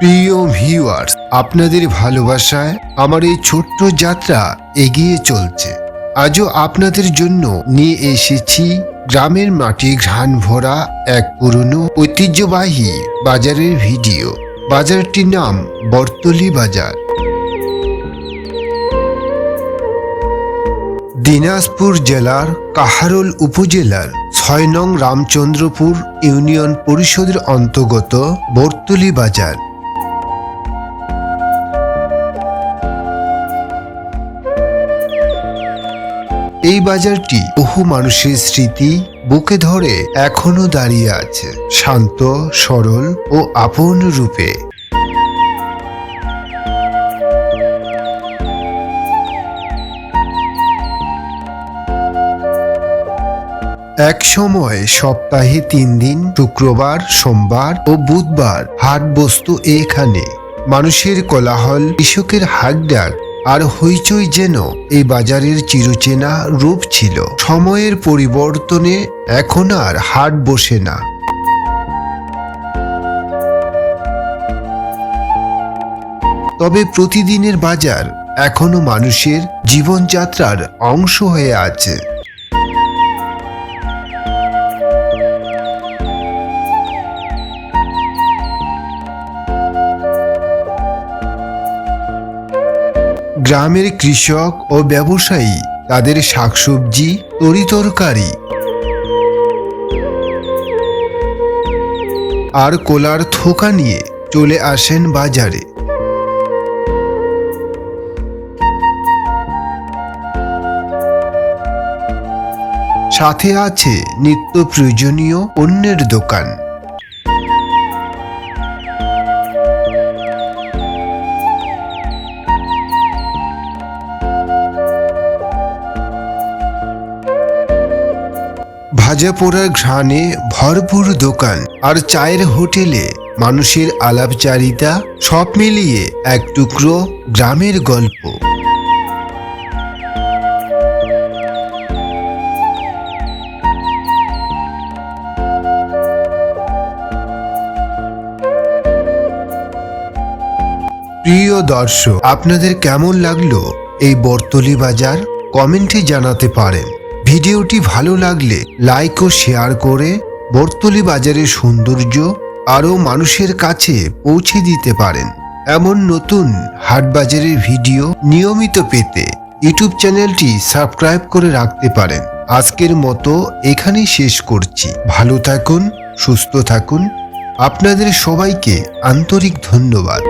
প্রিয় ভিউয়ার্স আপনাদের ভালোবাসায় আমার এই ছোট্ট যাত্রা এগিয়ে চলছে। আজও আপনাদের জন্য নিয়ে এসেছি গ্রামের মাটি ঘ্রাণ ভরা এক পুরনো ঐতিহ্যবাহী বাজারের ভিডিও। বাজারটির নাম বর্তলি বাজার। দিনাজপুর জেলার কাহারোল উপজেলার ছয় নং রামচন্দ্রপুর ইউনিয়ন পরিষদের অন্তর্গত বর্তলি বাজার। এই বাজারটি বহু মানুষের স্মৃতি বুকে ধরে এখনও দাঁড়িয়ে আছে, শান্ত, সরল ও আপন রূপে। এক সময় সপ্তাহে তিন দিন, শুক্রবার, সোমবার ও বুধবার হাট বস্তু এখানে। মানুষের কোলাহল, কৃষকের হাক ডাক আর হইচই যেন এই বাজারের চিরচেনা রূপ ছিল। সময়ের পরিবর্তনে এখন আর হাট বসে না। তবে প্রতিদিনের বাজার এখনও মানুষের জীবনযাত্রার অংশ হয়ে আছে। গ্রামের কৃষক ও ব্যবসায়ী তাদের শাকসবজি, তরিতরকারি আর কোলার থোকা নিয়ে চলে আসেন বাজারে। সাথে আছে নিত্য প্রয়োজনীয় পণ্যের দোকান। ভাজা পোড়ার ঘ্রাণে ভরপুর দোকান আর চায়ের হোটেলে মানুষের আলাপচারিতা সব মিলিয়ে এক টুকরো গ্রামের গল্প। প্রিয় দর্শক, আপনাদের কেমন লাগল এই বর্তলি বাজার? কমেন্টে জানাতে পারেন। ভিডিওটি ভালো লাগলে লাইক ও শেয়ার করে বর্তলি বাজারের সৌন্দর্য আরও মানুষের কাছে পৌঁছে দিতে পারেন। এমন নতুন হাট বাজারের ভিডিও নিয়মিত পেতে ইউটিউব চ্যানেলটি সাবস্ক্রাইব করে রাখতে পারেন। আজকের মতো এখানেই শেষ করছি। ভালো থাকুন, সুস্থ থাকুন। আপনাদের সবাইকে আন্তরিক ধন্যবাদ।